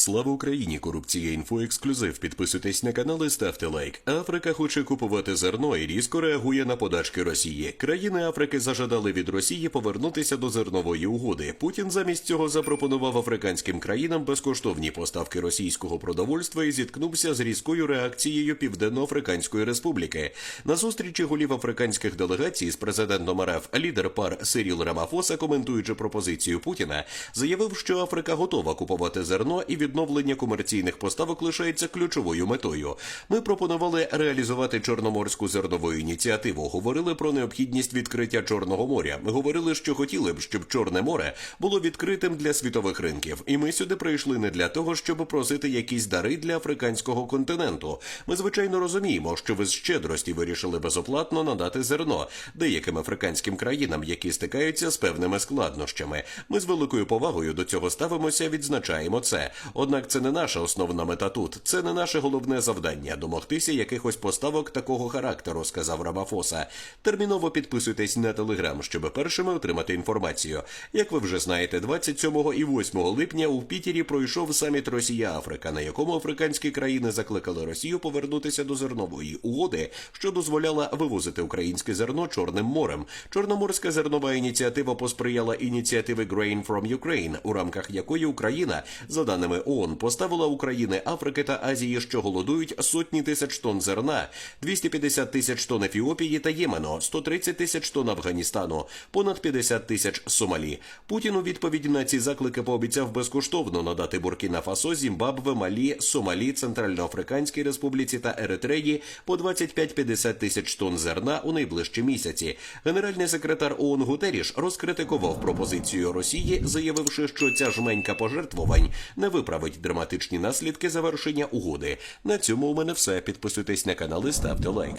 Слава Україні! Корупція інфо ексклюзив. Підписуйтесь на канал і ставте лайк. Африка хоче купувати зерно і різко реагує на подачки Росії. Країни Африки зажадали від Росії повернутися до зернової угоди. Путін замість цього запропонував африканським країнам безкоштовні поставки російського продовольства і зіткнувся з різкою реакцією Південно-Африканської Республіки. На зустрічі голів африканських делегацій з президентом РФ лідер пар Сиріл Рамафоса, коментуючи пропозицію Путіна, заявив, що Африка готова купувати зерно і відновлення комерційних поставок лишається ключовою метою. Ми пропонували реалізувати чорноморську зернову ініціативу. Говорили про необхідність відкриття Чорного моря. Ми говорили, що хотіли б, щоб Чорне море було відкритим для світових ринків. І ми сюди прийшли не для того, щоб просити якісь дари для африканського континенту. Ми звичайно розуміємо, що ви з щедрості вирішили безоплатно надати зерно деяким африканським країнам, які стикаються з певними складнощами. Ми з великою повагою до цього ставимося, відзначаємо це. Однак це не наша основна мета тут. Це не наше головне завдання домогтися якихось поставок такого характеру, сказав Рамафоса. Терміново підписуйтесь на телеграм, щоб першими отримати інформацію. Як ви вже знаєте, 27 і 8 липня у Пітері пройшов саміт Росія-Африка, на якому африканські країни закликали Росію повернутися до зернової угоди, що дозволяла вивозити українське зерно Чорним морем. Чорноморська зернова ініціатива посприяла ініціативи Grain from Ukraine, у рамках якої Україна, за даними ООН, поставила України Африки та Азії, що голодують сотні тисяч тонн зерна, 250 тисяч тонн Ефіопії та Ємену, 130 тисяч тонн Афганістану, понад 50 тисяч Сомалі. Путін у відповідь на ці заклики пообіцяв безкоштовно надати Буркіна Фасо, Зімбабве, Малі, Сомалі, Центральноафриканській Республіці та Еритреї по 25-50 тисяч тонн зерна у найближчі місяці. Генеральний секретар ООН Гутеріш розкритикував пропозицію Росії, заявивши, що ця жменька пожертвувань не виправить драматичні наслідки завершення угоди. На цьому у мене все. Підписуйтесь на канал і ставте лайк.